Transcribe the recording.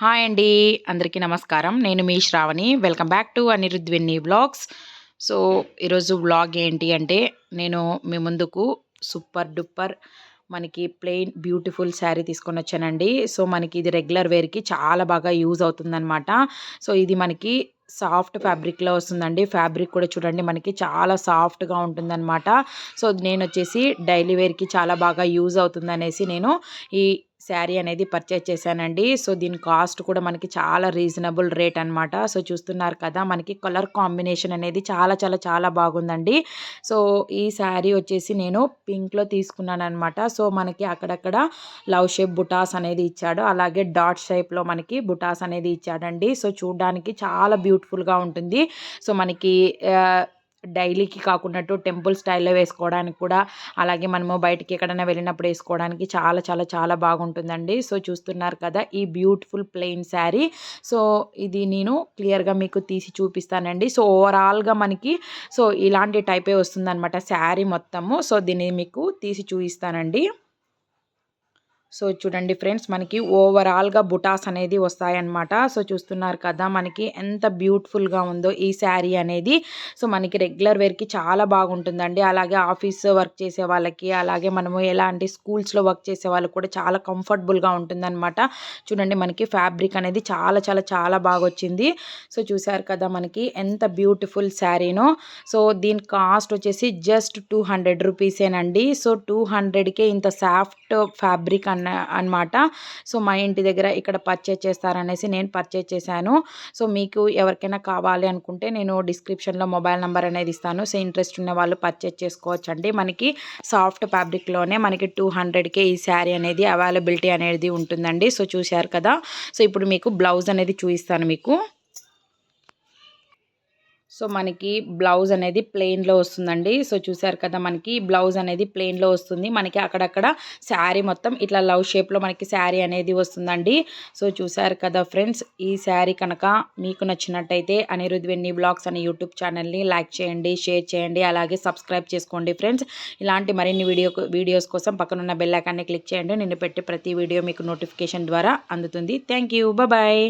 Hi అండి అందరికీ నమస్కారం. నేను మీ శ్రావణి. వెల్కమ్ బ్యాక్ టు అనిరుద్విన్ని వ్లాగ్స్. సో ఈరోజు వ్లాగ్ ఏంటి అంటే నేను మీ ముందుకు సూపర్ డూపర్ మనకి ప్లెయిన్ బ్యూటిఫుల్ శారీ తీసుకొని వచ్చానండి. సో మనకి ఇది రెగ్యులర్ వేర్కి చాలా బాగా యూజ్ అవుతుందన్నమాట. సో ఇది మనకి సాఫ్ట్ ఫ్యాబ్రిక్లో వస్తుందండి. ఫ్యాబ్రిక్ కూడా చూడండి మనకి చాలా సాఫ్ట్గా ఉంటుందన్నమాట. సో నేను వచ్చేసి డైలీ వేర్కి చాలా బాగా యూజ్ అవుతుంది అనేసి నేను ఈ శారీ అనేది పర్చేజ్ చేశానండి. సో దీని కాస్ట్ కూడా మనకి చాలా రీజనబుల్ రేట్ అనమాట సో చూస్తున్నారు కదా మనకి కలర్ కాంబినేషన్ అనేది చాలా చాలా చాలా బాగుందండి. సో ఈ శారీ వచ్చేసి నేను పింక్లో తీసుకున్నాను అనమాట సో మనకి అక్కడక్కడ లవ్ షేప్ బుటాస్ అనేది ఇచ్చాడు. అలాగే డాట్ షేప్లో మనకి బుటాస్ అనేది ఇచ్చాడండి. సో చూడడానికి చాలా బ్యూటిఫుల్గా ఉంటుంది. సో మనకి డైలీకి కాకున్నట్టు టెంపుల్ స్టైల్లో వేసుకోవడానికి కూడా అలాగే మనము బయటికి ఎక్కడైనా వెళ్ళినప్పుడు వేసుకోవడానికి చాలా చాలా చాలా బాగుంటుందండి. సో చూస్తున్నారు కదా ఈ బ్యూటిఫుల్ ప్లెయిన్ శారీ. సో ఇది నేను క్లియర్గా మీకు తీసి చూపిస్తానండి. సో ఓవరాల్గా మనకి సో ఇలాంటి టైపే వస్తుందన్నమాట శారీ మొత్తము. సో దీన్ని మీకు తీసి చూపిస్తానండి. సో చూడండి ఫ్రెండ్స్ మనకి ఓవరాల్గా బుటాస్ అనేది వస్తాయన్నమాట. సో చూస్తున్నారు కదా మనకి ఎంత బ్యూటిఫుల్గా ఉందో ఈ శారీ అనేది. సో మనకి రెగ్యులర్ వేర్కి చాలా బాగుంటుందండి. అలాగే ఆఫీస్ వర్క్ చేసే వాళ్ళకి అలాగే మనము ఎలాంటి స్కూల్స్లో వర్క్ చేసే వాళ్ళకి కూడా చాలా కంఫర్టబుల్గా ఉంటుందన్నమాట. చూడండి మనకి ఫ్యాబ్రిక్ అనేది చాలా చాలా చాలా బాగా వచ్చింది సో చూసారు కదా మనకి ఎంత బ్యూటిఫుల్ శారీనో. సో దీని కాస్ట్ వచ్చేసి జస్ట్ టూ హండ్రెడ్ రూపీసేనండి సో టూ హండ్రెడ్కే ఇంత సాఫ్ట్ ఫ్యాబ్రిక్ అన్న అనమాట సో మా ఇంటి దగ్గర ఇక్కడ పర్చేజ్ చేస్తారనేసి నేను పర్చేజ్ చేశాను. సో మీకు ఎవరికైనా కావాలి అనుకుంటే నేను డిస్క్రిప్షన్లో మొబైల్ నెంబర్ అనేది ఇస్తాను. సో ఇంట్రెస్ట్ ఉన్న వాళ్ళు పర్చేజ్ చేసుకోవచ్చండి. మనకి సాఫ్ట్ ఫ్యాబ్రిక్లోనే మనకి టూ హండ్రెడ్కే ఈ శారీ అనేది అవైలబిలిటీ అనేది ఉంటుందండి. సో చూశారు కదా. సో ఇప్పుడు మీకు బ్లౌజ్ అనేది చూపిస్తాను మీకు. సో మనకి బ్లౌజ్ అనేది ప్లెయిన్లో వస్తుందండి. సో చూసారు కదా మనకి బ్లౌజ్ అనేది ప్లెయిన్లో వస్తుంది. మనకి అక్కడక్కడ శారీ మొత్తం ఇట్లా లవ్ షేప్లో మనకి శారీ అనేది వస్తుందండి. సో చూసారు కదా ఫ్రెండ్స్ ఈ శారీ కనుక మీకు నచ్చినట్టయితే అనిరుద్ వెన్నీ బ్లాగ్స్ అనే యూట్యూబ్ ఛానల్ని లైక్ చేయండి షేర్ చేయండి అలాగే సబ్స్క్రైబ్ చేసుకోండి ఫ్రెండ్స్. ఇలాంటి మరిన్ని వీడియో వీడియోస్ కోసం పక్కనున్న బెల్ ఐకాన్ని క్లిక్ చేయండి. నేను పెట్టే ప్రతి వీడియో మీకు నోటిఫికేషన్ ద్వారా అందుతుంది. Thank you. బాయ్.